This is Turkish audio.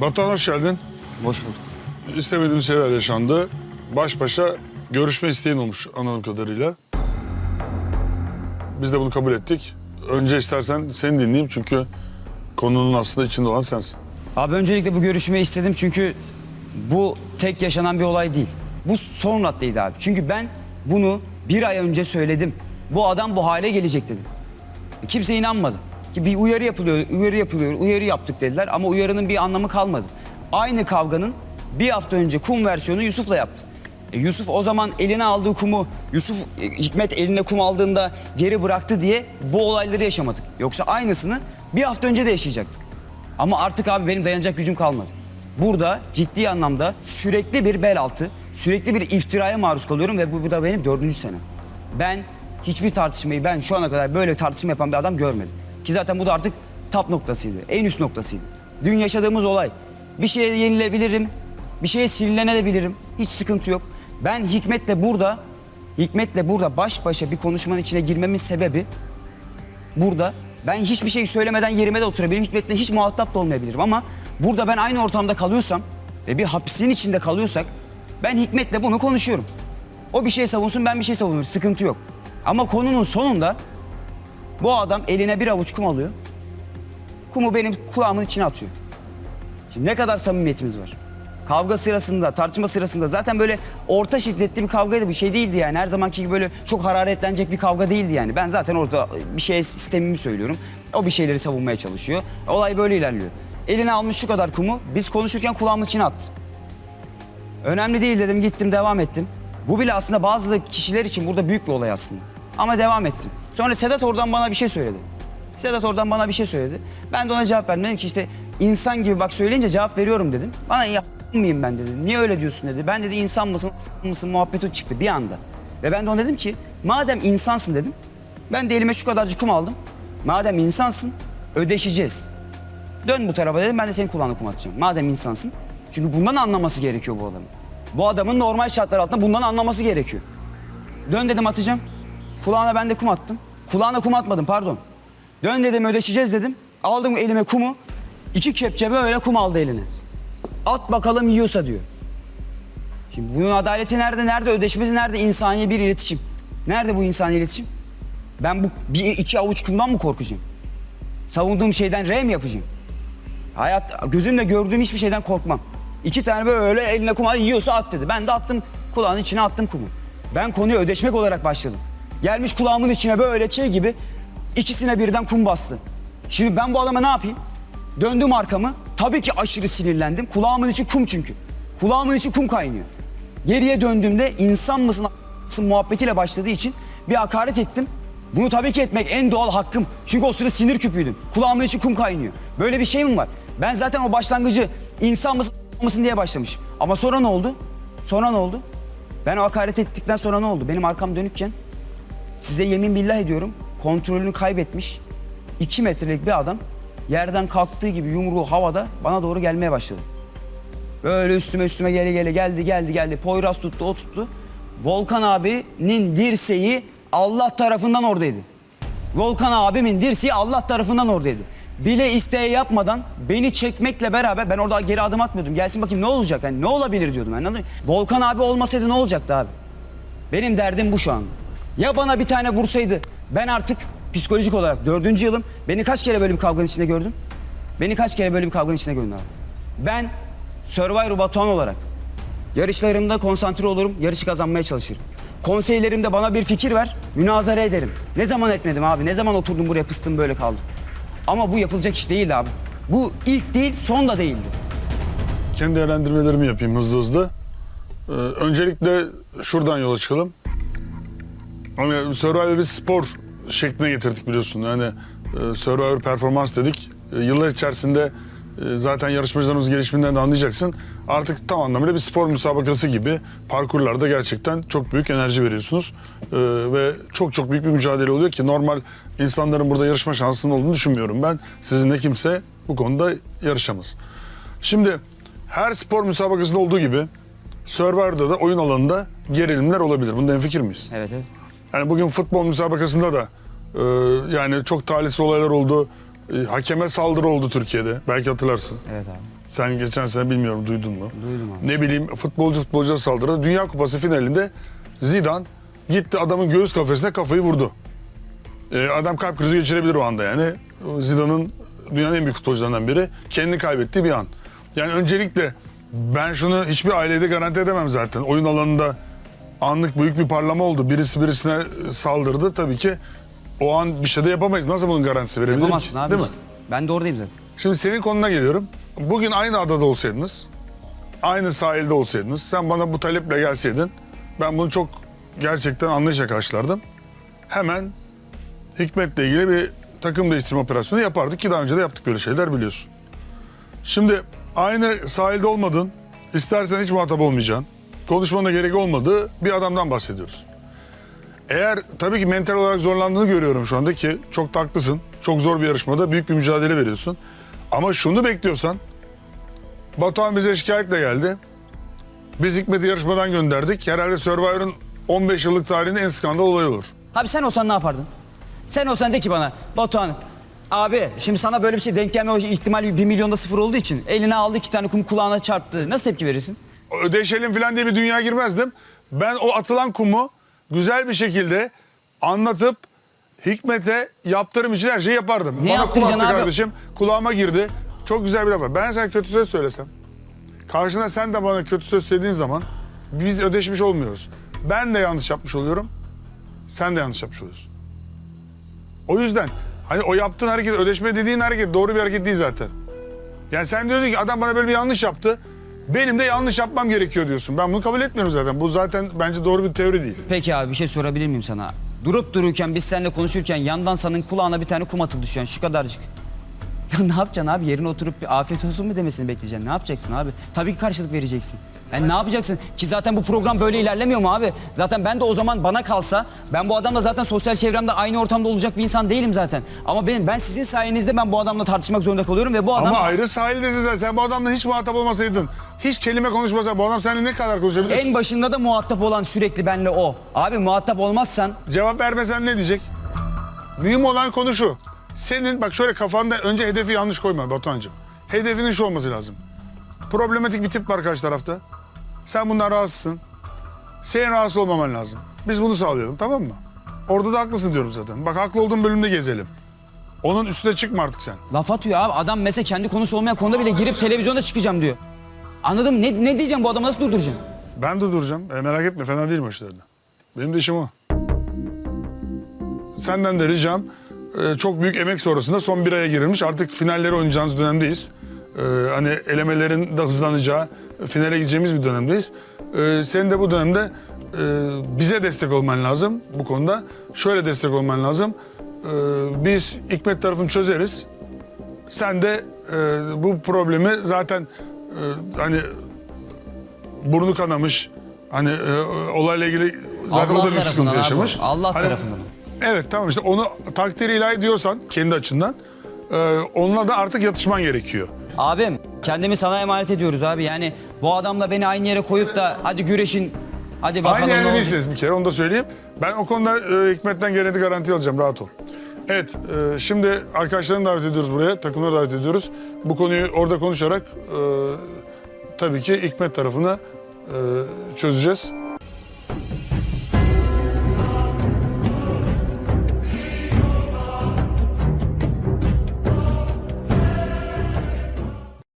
Batuhan hoş geldin. Boş bulduk. İstemediğim şeyler yaşandı. Baş başa görüşme isteğin olmuş anladığım kadarıyla. Biz de bunu kabul ettik. Önce istersen seni dinleyeyim çünkü konunun aslında içinde olan sensin. Abi öncelikle bu görüşmeyi istedim çünkü bu tek yaşanan bir olay değil. Bu son raddeydi abi. Çünkü ben bunu bir ay önce söyledim. Bu adam bu hale gelecek dedim. Kimse inanmadı. Bir uyarı yapılıyor, uyarı yapılıyor, uyarı yaptık dediler ama uyarının bir anlamı kalmadı. Aynı kavganın bir hafta önce kum versiyonu Yusuf'la yaptı. E, Yusuf o zaman eline aldığı kumu, Yusuf e, Hikmet eline kum aldığında geri bıraktı diye bu olayları yaşamadık. Yoksa aynısını bir hafta önce de yaşayacaktık. Ama artık abi benim dayanacak gücüm kalmadı. Burada ciddi anlamda sürekli bir bel altı, sürekli bir iftiraya maruz kalıyorum ve bu, bu da benim dördüncü senem. Ben hiçbir tartışmayı ben şu ana kadar böyle tartışma yapan bir adam görmedim. Ki zaten bu da artık tap noktasıydı, en üst noktasıydı. Dün yaşadığımız olay. Bir şeye yenilebilirim, bir şeye sinirlenebilirim. Hiç sıkıntı yok. Ben Hikmet'le burada, Hikmet'le burada baş başa bir konuşmanın içine girmemin sebebi burada ben hiçbir şey söylemeden yerime de oturabilirim. Hikmet'le hiç muhatap da olmayabilirim ama burada ben aynı ortamda kalıyorsam ve bir hapisin içinde kalıyorsak ben Hikmet'le bunu konuşuyorum. O bir şey savunsun ben bir şey savunurum. Sıkıntı yok. Ama konunun sonunda bu adam eline bir avuç kum alıyor. Kumu benim kulağımın içine atıyor. Şimdi ne kadar samimiyetimiz var. Kavga sırasında, tartışma sırasında zaten böyle orta şiddetli bir kavgaydı. Bir şey değildi yani. Her zamanki gibi böyle çok hararetlenecek bir kavga değildi yani. Ben zaten orada bir şeye sistemimi söylüyorum. O bir şeyleri savunmaya çalışıyor. Olay böyle ilerliyor. Eline almış şu kadar kumu biz konuşurken kulağımın içine attı. Önemli değil dedim gittim devam ettim. Bu bile aslında bazı kişiler için burada büyük bir olay aslında. Ama devam ettim. Sonra Sedat oradan bana bir şey söyledi. Sedat oradan bana bir şey söyledi. Ben de ona cevap verdim. Dedim ki işte insan gibi bak söyleyince cevap veriyorum dedim. Bana ya mıyım ben dedi. Niye öyle diyorsun dedi. Ben dedi insan mısın mısın muhabbeti çıktı bir anda. Ve ben de ona dedim ki madem insansın dedim. Ben de elime şu kadarcık kum aldım. Madem insansın ödeşeceğiz. Dön bu tarafa dedim ben de senin kulağına kum atacağım. Madem insansın. Çünkü bundan anlaması gerekiyor bu adamın. Bu adamın normal şartlar altında bundan anlaması gerekiyor. Dön dedim atacağım. Kulağına ben de kum attım. Kulağına kum atmadım pardon. Dön dedim ödeşeceğiz dedim. Aldım elime kumu. İki kepçe böyle kum aldı eline. At bakalım yiyorsa diyor. Şimdi bunun adaleti nerede? Nerede ödeşmesi? Nerede insani bir iletişim? Nerede bu insani iletişim? Ben bu bir iki avuç kumdan mı korkacağım? Savunduğum şeyden R mi yapacağım? Hayat gözümle gördüğüm hiçbir şeyden korkmam. İki tane böyle eline kum al, yiyorsa at dedi. Ben de attım kulağının içine attım kumu. Ben konuya ödeşmek olarak başladım. Gelmiş kulağımın içine böyle şey gibi ikisine birden kum bastı. Şimdi ben bu adama ne yapayım? Döndüm arkamı. Tabii ki aşırı sinirlendim. Kulağımın içi kum çünkü. Kulağımın içi kum kaynıyor. Geriye döndüğümde insan mısın a**sın muhabbetiyle başladığı için bir hakaret ettim. Bunu tabii ki etmek en doğal hakkım. Çünkü o sırada sinir küpüydüm. Kulağımın içi kum kaynıyor. Böyle bir şey mi var? Ben zaten o başlangıcı insan mısın a** mısın diye başlamışım. Ama sonra ne oldu? Sonra ne oldu? Ben o hakaret ettikten sonra ne oldu? Benim arkam dönükken size yemin billah ediyorum kontrolünü kaybetmiş 2 metrelik bir adam yerden kalktığı gibi yumruğu havada bana doğru gelmeye başladı. Böyle üstüme üstüme gele gele geldi geldi geldi. Poyraz tuttu o tuttu. Volkan abinin dirseği Allah tarafından oradaydı. Volkan abimin dirseği Allah tarafından oradaydı. Bile isteye yapmadan beni çekmekle beraber ben orada geri adım atmıyordum. Gelsin bakayım ne olacak? Yani ne olabilir diyordum. Yani? Volkan abi olmasaydı ne olacaktı abi? Benim derdim bu şu an. Ya bana bir tane vursaydı ben artık psikolojik olarak dördüncü yılım. Beni kaç kere böyle bir kavganın içinde gördün? Beni kaç kere böyle bir kavganın içinde gördün abi? Ben Survivor Batuhan olarak yarışlarımda konsantre olurum, yarışı kazanmaya çalışırım. Konseylerimde bana bir fikir ver, münazara ederim. Ne zaman etmedim abi, ne zaman oturdum buraya pıstım böyle kaldım. Ama bu yapılacak iş değildi abi. Bu ilk değil, son da değildi. Kendi değerlendirmelerimi yapayım hızlı hızlı. Ee, öncelikle şuradan yola çıkalım. Hani Survivor bir spor şekline getirdik biliyorsun. Yani e, Survivor performans dedik. E, yıllar içerisinde e, zaten yarışmacılarımız gelişiminden de anlayacaksın. Artık tam anlamıyla bir spor müsabakası gibi parkurlarda gerçekten çok büyük enerji veriyorsunuz. E, ve çok çok büyük bir mücadele oluyor ki normal insanların burada yarışma şansının olduğunu düşünmüyorum ben. Sizinle kimse bu konuda yarışamaz. Şimdi her spor müsabakasında olduğu gibi Survivor'da da oyun alanında gerilimler olabilir. Bunda en fikir miyiz? Evet evet. Yani bugün futbol müsabakasında da e, yani çok talihsiz olaylar oldu. E, hakeme saldırı oldu Türkiye'de. Belki hatırlarsın. Evet abi. Sen geçen sene bilmiyorum duydun mu? Duydum abi. Ne bileyim futbolcu futbolcuya saldırdı. Dünya Kupası finalinde Zidane gitti adamın göğüs kafesine kafayı vurdu. Ee, adam kalp krizi geçirebilir o anda yani. Zidane'ın dünyanın en büyük futbolcularından biri. Kendini kaybettiği bir an. Yani öncelikle ben şunu hiçbir ailede garanti edemem zaten. Oyun alanında anlık büyük bir parlama oldu. Birisi birisine saldırdı. Tabii ki o an bir şey de yapamayız. Nasıl bunun garantisi verebilirim Yapamazsın abi. Değil mi? Ben de oradayım zaten. Şimdi senin konuna geliyorum. Bugün aynı adada olsaydınız, aynı sahilde olsaydınız, sen bana bu taleple gelseydin, ben bunu çok gerçekten anlayışla karşılardım. Hemen Hikmet'le ilgili bir takım değiştirme operasyonu yapardık ki daha önce de yaptık böyle şeyler biliyorsun. Şimdi aynı sahilde olmadın, istersen hiç muhatap olmayacaksın, konuşmana gerek olmadığı bir adamdan bahsediyoruz. Eğer tabii ki mental olarak zorlandığını görüyorum şu anda ki çok da. Çok zor bir yarışmada büyük bir mücadele veriyorsun. Ama şunu bekliyorsan Batuhan bize şikayetle geldi. Biz Hikmet'i yarışmadan gönderdik. Herhalde Survivor'ın 15 yıllık tarihinde en skandal olayı olur. Abi sen olsan ne yapardın? Sen olsan de ki bana Batuhan abi şimdi sana böyle bir şey denk gelme ihtimali bir milyonda sıfır olduğu için eline aldı iki tane kum kulağına çarptı. Nasıl tepki verirsin? Ödeşelim falan diye bir dünya girmezdim. Ben o atılan kumu güzel bir şekilde anlatıp Hikmet'e yaptırım için her şeyi yapardım. Ne Bana kum attı abi? kardeşim. Kulağıma girdi. Çok güzel bir laf. Ben sana kötü söz söylesem. Karşına sen de bana kötü söz söylediğin zaman biz ödeşmiş olmuyoruz. Ben de yanlış yapmış oluyorum. Sen de yanlış yapmış oluyorsun. O yüzden hani o yaptığın hareket, ödeşme dediğin hareket doğru bir hareket değil zaten. Yani sen diyorsun ki adam bana böyle bir yanlış yaptı. Benim de yanlış yapmam gerekiyor diyorsun. Ben bunu kabul etmiyorum zaten. Bu zaten bence doğru bir teori değil. Peki abi bir şey sorabilir miyim sana? Durup dururken biz seninle konuşurken yandan senin kulağına bir tane kum atıldı şu an şu kadarcık. Ya ne yapacaksın abi? Yerine oturup bir afiyet olsun mu demesini bekleyeceksin. Ne yapacaksın abi? Tabii ki karşılık vereceksin. Yani ne yapacaksın? Ki zaten bu program böyle ilerlemiyor mu abi? Zaten ben de o zaman bana kalsa ben bu adamla zaten sosyal çevremde aynı ortamda olacak bir insan değilim zaten. Ama benim ben sizin sayenizde ben bu adamla tartışmak zorunda kalıyorum ve bu adam Ama ayrı sahildesin sen. Sen bu adamla hiç muhatap olmasaydın, hiç kelime konuşmasan bu adam seninle ne kadar konuşabilir? en başında da muhatap olan sürekli benle o. Abi muhatap olmazsan Cevap vermesen ne diyecek? Mühim olan konu şu. Senin bak şöyle kafanda önce hedefi yanlış koyma Batuhan'cığım. Hedefinin şu olması lazım. Problematik bir tip var karşı tarafta. Sen bundan rahatsızsın. Senin rahatsız olmaman lazım. Biz bunu sağlayalım tamam mı? Orada da haklısın diyorum zaten. Bak haklı olduğun bölümde gezelim. Onun üstüne çıkma artık sen. laf atıyor abi. Adam mesela kendi konusu olmayan konuda bile girip televizyonda çıkacağım diyor. Anladım. Ne, ne diyeceğim bu adamı nasıl durduracağım? Ben de duracağım. E, merak etme fena değilim o işlerde. Benim de işim o. Senden de ricam e, çok büyük emek sonrasında son bir aya girilmiş. Artık finalleri oynayacağımız dönemdeyiz. E, hani elemelerin de hızlanacağı, finale gideceğimiz bir dönemdeyiz. E, senin de bu dönemde e, bize destek olman lazım bu konuda. Şöyle destek olman lazım. E, biz Hikmet tarafını çözeriz. Sen de e, bu problemi zaten hani burnu kanamış. Hani e, olayla ilgili zaten Allah o da bir sıkıntı abi yaşamış. Allah Hani- tarafından. Evet tamam işte onu takdir ilahi diyorsan kendi açından e, onunla da artık yatışman gerekiyor. Abim kendimi sana emanet ediyoruz abi. Yani bu adamla beni aynı yere koyup da hadi güreşin. Hadi bakalım Aynı yerde değilsiniz bir kere onu da söyleyeyim. Ben o konuda e, Hikmet'ten geleni garanti alacağım rahat ol. Evet e, şimdi arkadaşlarını davet ediyoruz buraya, takımları davet ediyoruz. Bu konuyu orada konuşarak e, tabii ki Hikmet tarafını e, çözeceğiz.